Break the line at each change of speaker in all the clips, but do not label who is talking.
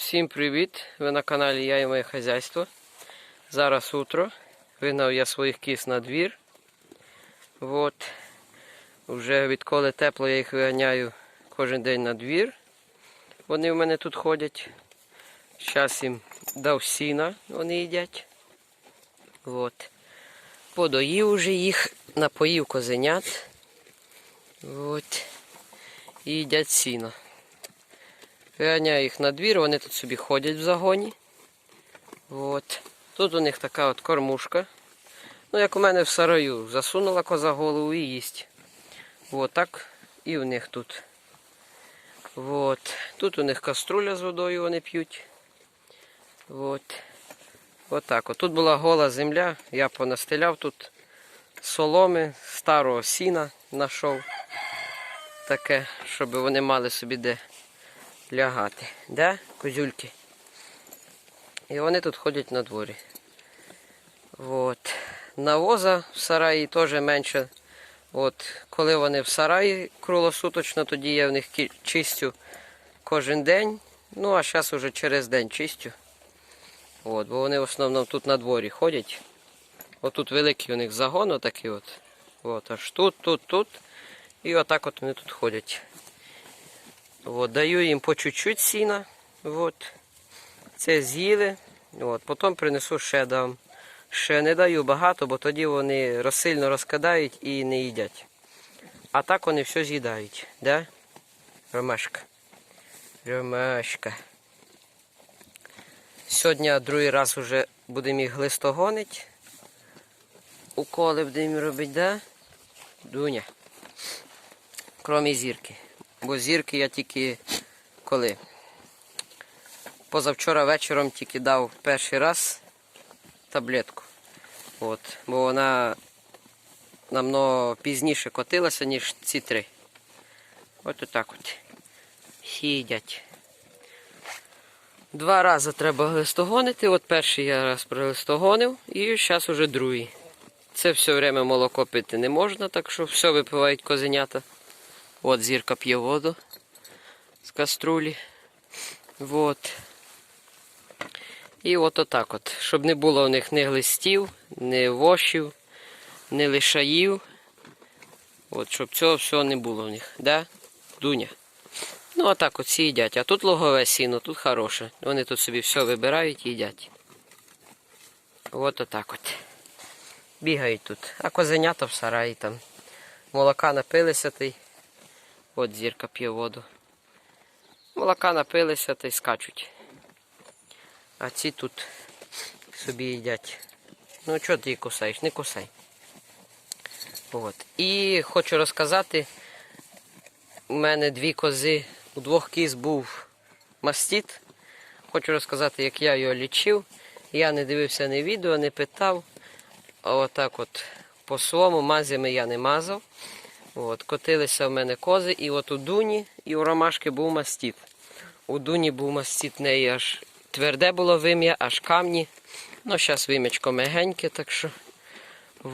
Всім привіт! Ви на каналі Я і моє хазяйство. Зараз утро. Вигнав я своїх кіз на двір. От. Вже відколи тепло я їх виганяю кожен день на двір. Вони в мене тут ходять. Зараз їм дав сіна, вони їдять. От. Подоїв уже їх, напоїв козенят. От. І їдять сіно. Виганяю їх на двір, вони тут собі ходять в загоні. От. Тут у них така от кормушка. Ну, як у мене в сараю, засунула коза голову і їсть. От так і у них тут. От. Тут у них каструля з водою вони п'ють. От. Отак. От тут була гола земля, я понастеляв тут соломи, старого сіна знайшов. Таке, щоб вони мали собі де лягати. Да, козюльки? І вони тут ходять на дворі. От. Навоза в сараї теж менше. От. Коли вони в сараї круглосуточно, тоді я в них чистю кожен день. Ну, а зараз уже через день чистю. От, бо вони в основному тут на дворі ходять. Отут великий у них загон отакий от. От, аж тут, тут, тут. І отак от вони тут ходять. От, даю їм по чуть-чуть сіна. От. Це з'їли. От, потім принесу ще дам. Ще не даю багато, бо тоді вони розсильно розкидають і не їдять. А так вони все з'їдають. Да? Ромашка. Ромашка. Сьогодні другий раз вже будемо їх глистогонити. Уколи будемо робити, да? Дуня. Кромі зірки. Бо зірки я тільки коли? Позавчора вечором тільки дав перший раз таблетку. От. Бо вона намного пізніше котилася, ніж ці три. От отак от. Сидять. Два рази треба глистогонити. От перший я раз проглистогонив і зараз уже другий. Це все время молоко пити не можна, так що все випивають козенята. От зірка п'є воду з каструлі. Вот. І от отак от. Щоб не було у них ні глистів, ні вошів, ні лишаїв. От, щоб цього всього не було в них. Да? Дуня. Ну, отак от всі їдять. А тут логове сіно, тут хороше. Вони тут собі все вибирають і їдять. От отак от. Бігають тут. А козенята в сараї там. Молока напилися й. От зірка п'є воду. Молока напилися та й скачуть. А ці тут собі їдять. Ну чого ти її кусаєш? Не кусай. От. І хочу розказати, у мене дві кози, у двох кіз був мастіт. Хочу розказати, як я його лічив. Я не дивився ні відео, не питав. Отак от по своєму мазями я не мазав. От, котилися в мене кози, і от у Дуні і у Ромашки був мастіт. У Дуні був мастіт неї аж тверде було вим'я, аж камні. Ну, зараз вим'ячко мегеньке, так що.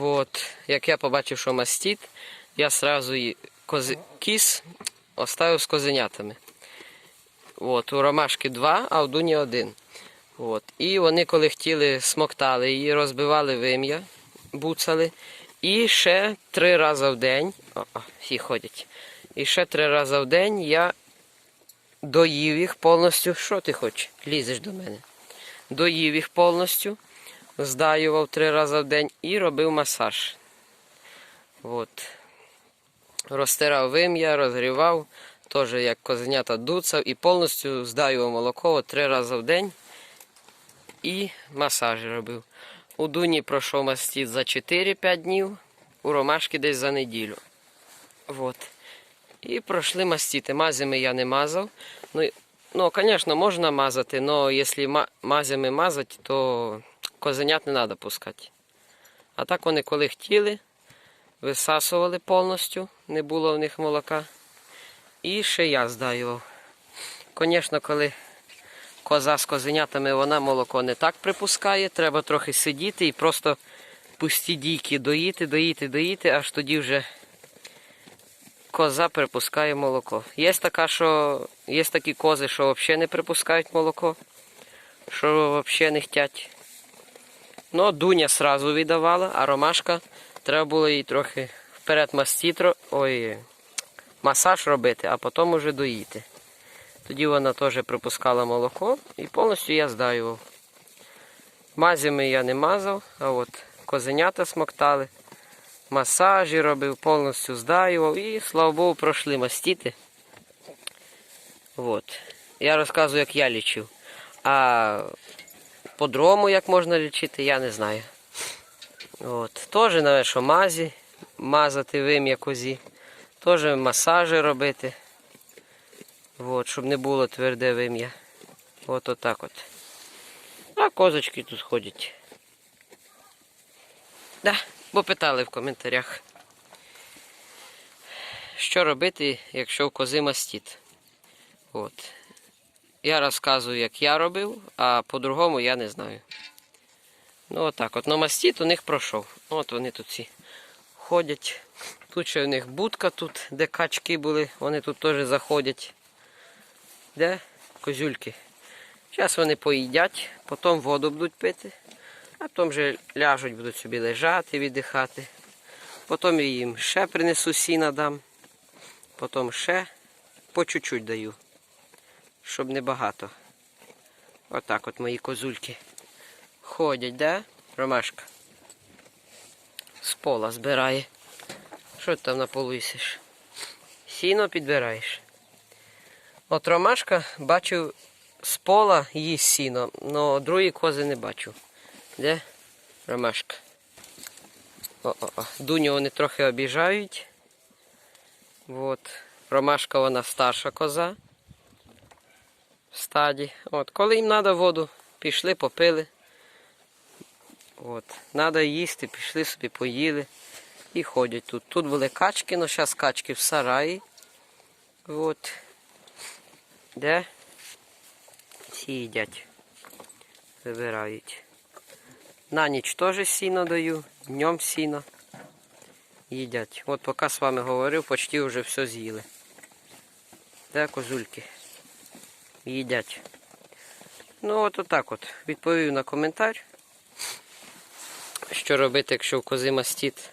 От. Як я побачив, що мастіт, я одразу її кози... кіс оставив з козенятами. От, у Ромашки два, а у Дуні один. От. І вони, коли хотіли, смоктали її, розбивали вим'я, буцали. І ще три рази в день, о, всі ходять. І ще три рази в день я доїв їх повністю. Що ти хочеш? Лізеш до мене. Доїв їх повністю, здаював три рази в день і робив масаж. От. Розтирав вим'я, розгрівав, теж як козенята дуцав і повністю здаював молоко три рази в день і масажі робив. У Дуні пройшов мастіт за 4-5 днів, у Ромашки десь за неділю. Вот. І пройшли мастіти. Мазями я не мазав. Ну, ну звісно, можна мазати, але якщо ма- мазями мазати, то козенят не треба пускати. А так вони коли хотіли, висасували повністю, не було в них молока. І ще я здаював. Звісно, коли коза з козенятами, вона молоко не так припускає, треба трохи сидіти і просто пусті дійки доїти, доїти, доїти, аж тоді вже коза припускає молоко. Є така, що є такі кози, що взагалі не припускають молоко, що взагалі не хочуть. Ну, дуня сразу віддавала, а ромашка треба було їй трохи вперед мастітро, ой, масаж робити, а потім уже доїти. Тоді вона теж припускала молоко і повністю я здаював. Мазями я не мазав, а от козенята смоктали, масажі робив, повністю здаював і, слава Богу, пройшли мастіти. От. Я розказую, як я лічив. А по-другому, як можна лічити, я не знаю. От. Теж навіть, що мазі, мазати вим'я козі, теж масажі робити. От, щоб не було тверде вим'я. От отак от. А козочки тут ходять. Да, бо питали в коментарях. Що робити, якщо в кози мастіт? От. Я розказую, як я робив, а по-другому я не знаю. Ну отак от. Ну мастіт у них пройшов. От вони тут всі ходять. Тут ще в них будка тут, де качки були, вони тут теж заходять. Де? Козюльки. Зараз вони поїдять, потім воду будуть пити, а потім вже ляжуть, будуть собі лежати, віддихати. Потім я їм ще принесу сіна дам. Потім ще по чуть-чуть даю, щоб не багато. Отак от мої козульки ходять, да? Ромашка? З пола збирає. Що ти там на полу їсиш? Сіно підбираєш. От ромашка бачив з пола їсть сіно, але другої кози не бачу. Де? Ромашка. О-о-о. Дуню вони трохи обіжають. От. Ромашка вона старша коза. В стаді. От. Коли їм треба воду, пішли, попили. От. Треба їсти, пішли собі, поїли. І ходять тут. Тут були качки, але зараз качки в сараї. От. Де? Всі їдять. Вибирають. На ніч теж сіно даю, днем сіно. Їдять. От поки з вами говорив, почти вже все з'їли. Де козульки? Їдять. Ну от отак от. Відповів на коментар. Що робити, якщо в кози мастіт.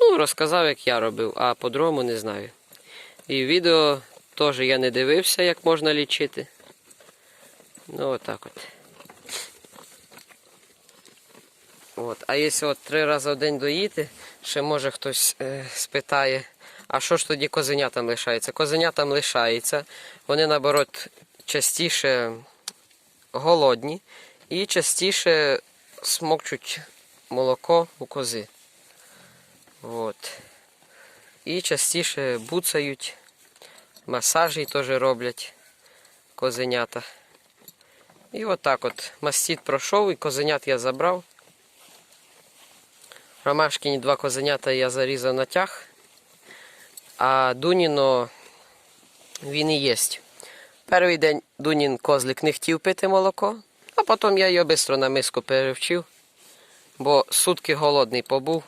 Ну, розказав, як я робив, а по-другому не знаю. І відео теж я не дивився, як можна лічити. Ну, отак от. От. А якщо от три рази в день доїти, ще може хтось е, спитає, а що ж тоді козенятам лишається? Козенятам лишається, вони наоборот частіше голодні і частіше смокчуть молоко у кози. От. І частіше буцають, масажі теж роблять козенята. І отак от мастіт пройшов і козенят я забрав. Ромашкіні два козенята я зарізав на тяг, а Дуніно він і єсть. Перший день Дунін козлик не хотів пити молоко, а потім я його швидко на миску перевчив, бо сутки голодний побув.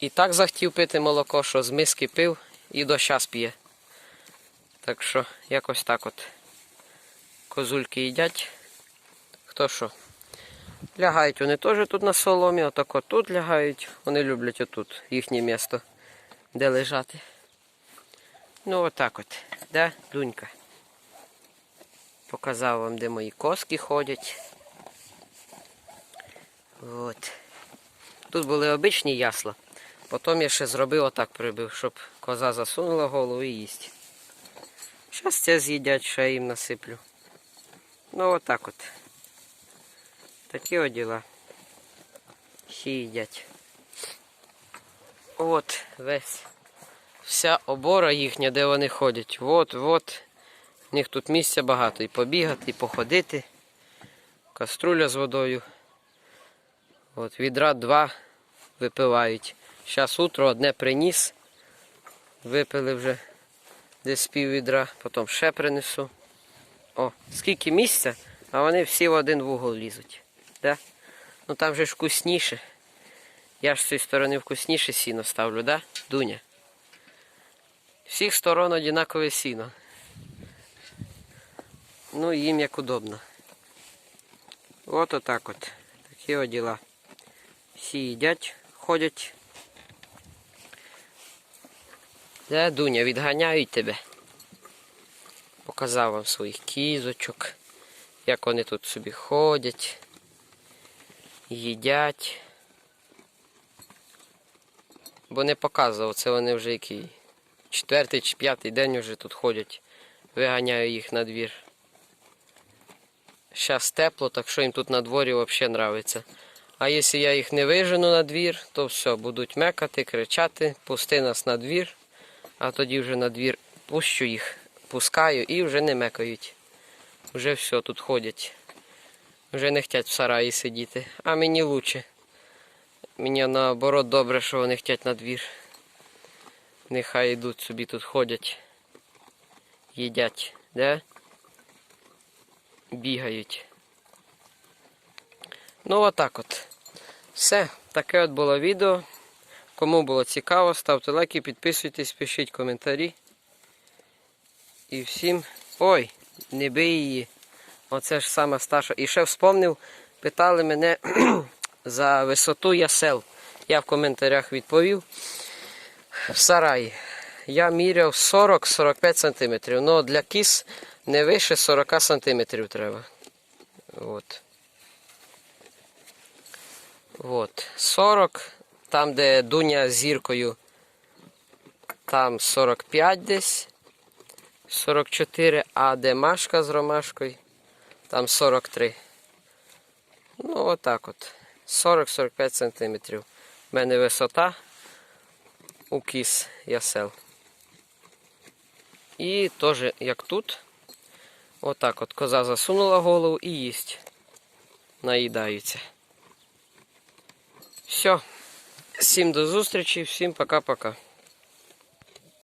І так захотів пити молоко, що з миски пив і до щас п'є. Так що якось так от козульки їдять. Хто що? Лягають вони теж тут на соломі, отак от тут лягають. Вони люблять отут їхнє місто, де лежати. Ну отак от, де дунька. Показав вам, де мої коски ходять. От. Тут були обичні ясла. Потім я ще зробив отак прибив, щоб коза засунула голову і їсть. Зараз це з'їдять, ще їм насиплю. Ну отак от. Такі от діла. Всі їдять. От весь. Вся обора їхня, де вони ходять. От, от. У них тут місця багато. І побігати, і походити. Каструля з водою. От, відра два випивають. Зараз утро одне приніс. Випили вже десь пів відра, потім ще принесу. О, скільки місця, а вони всі в один вугол лізуть. Да? Ну там же вкусніше. Я ж з цієї сторони вкусніше сіно ставлю, да? Дуня? Всіх сторон однакове сіно. Ну, їм як удобно. От отак от. Такі от діла. Всі їдять, ходять. Де, Дуня, відганяють тебе. Показав вам своїх кізочок, як вони тут собі ходять, їдять. Бо не показував, це вони вже який четвертий чи п'ятий день вже тут ходять. Виганяю їх на двір. Зараз тепло, так що їм тут на дворі взагалі подобається. А якщо я їх не вижену на двір, то все, будуть мекати, кричати, пусти нас на двір, а тоді вже на двір пущу їх, пускаю і вже не мекають. Вже все тут ходять. Вже не хочуть в сараї сидіти. А мені лучше. Мені наоборот добре, що вони хочуть на двір. Нехай йдуть собі тут ходять. Їдять, де? Бігають. Ну отак от. Все, таке от було відео. Кому було цікаво, ставте лайки, підписуйтесь, пишіть коментарі. І всім. Ой, не бий її. Оце ж саме старша. І ще вспомнив, питали мене за висоту ясел. Я в коментарях відповів. В сараї. Я міряв 40-45 см. Ну для кіз не вище 40 см треба. От. От. 40. Там, де дуня з зіркою, там 45 десь. 44, а де Машка з ромашкою, там 43. Ну, отак от. 40-45 см. У мене висота у кіс ясел. І теж, як тут, отак от коза засунула голову і їсть. Наїдаються. Все. Всім до зустрічі, всім пока-пока.